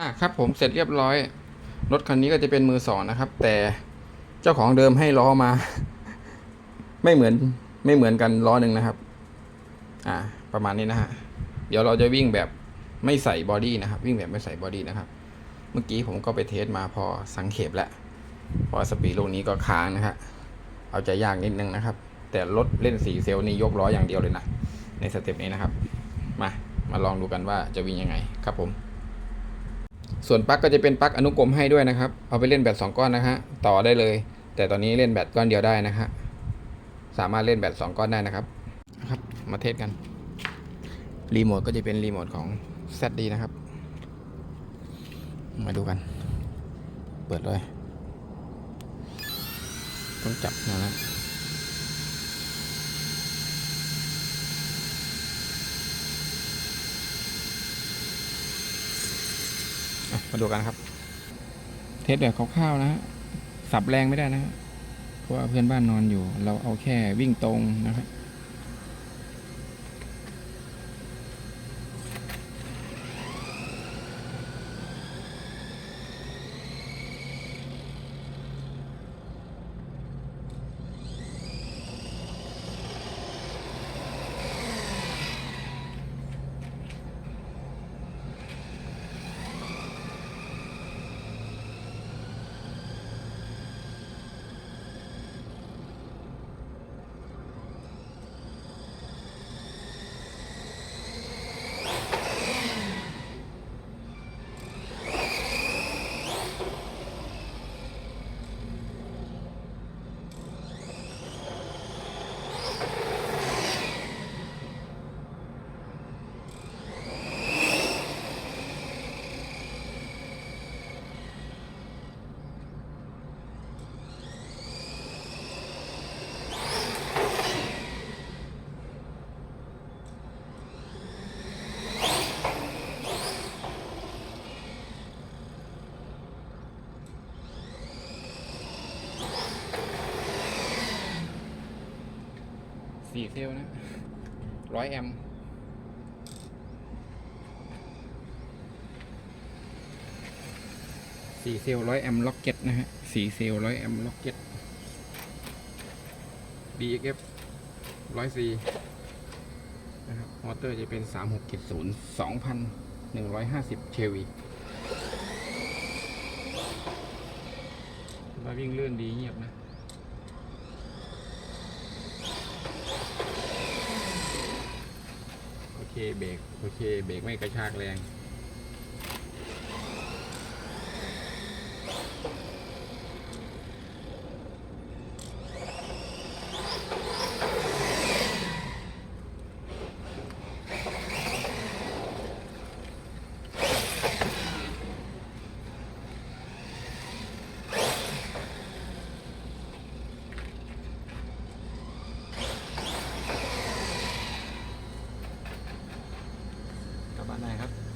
อะครับผมเสร็จเรียบร้อย รถคันนี้ก็จะเป็นมือสองนะครับ แต่เจ้าของเดิมให้ล้อมา ไม่เหมือนไม่เหมือนกันล้อหนึ่งนะครับ อ่า ประมาณนี้นะฮะเดี๋ยวเราจะวิ่งแบบไม่ใส่บอดี้นะครับ วิ่งแบบไม่ใส่บอดี้นะครับ เมื่อกี้ผมก็ไปเทสมาพอสังเขปแล้วพอสปีดลูกนี้ก็ค้างนะฮะเอาใจยากนิดนึงนะครับ แต่รถเล่นสีเซลล์นี่ยกล้ออย่างเดียวเลยนะในสเต็ปนี้นะครับ มามาลองดูกันว่าจะวิ่งยังไงครับผม ส่วนปลั๊กก็จะเป็นปลั๊กอนุกรมให้ด้วยนะครับ เอาไปเล่นแบตสองก้อนนะฮะต่อได้เลย แต่ตอนนี้เล่นแบตก้อนเดียวได้นะฮะสามารถเล่นแบตสองก้อนได้นะครับนะครับมาเทสกันรีโมทก็จะเป็นรีโมทของ ZD นะครับ มาดูกัน เปิดเลย ต้องจับนะนะ มาดูกันครับ เทสแบบคร่าวๆนะฮะสับแรงไม่ได้นะฮะเพราะว่าเพื่อนบ้านนอนอยู่ เราเอาแค่วิ่งตรงนะครับ สี่เซลล์นะร้อยแอมสี่เซลล์ร้อยแอมล็อกเก็ตนะฮะสี่เซลล์ร้อยแอมล็อกเก็ต DXF ร้อยสี่นะครับมอเตอร์จะเป็นสามหกเจ็ดศูนย์สองพันหนึ่งร้อยห้าสิบเควีมาวิ่งเลื่อนดีเงียบนะ โอเค เบรกโอเคเบรกไม่กระชากแรง นายครับ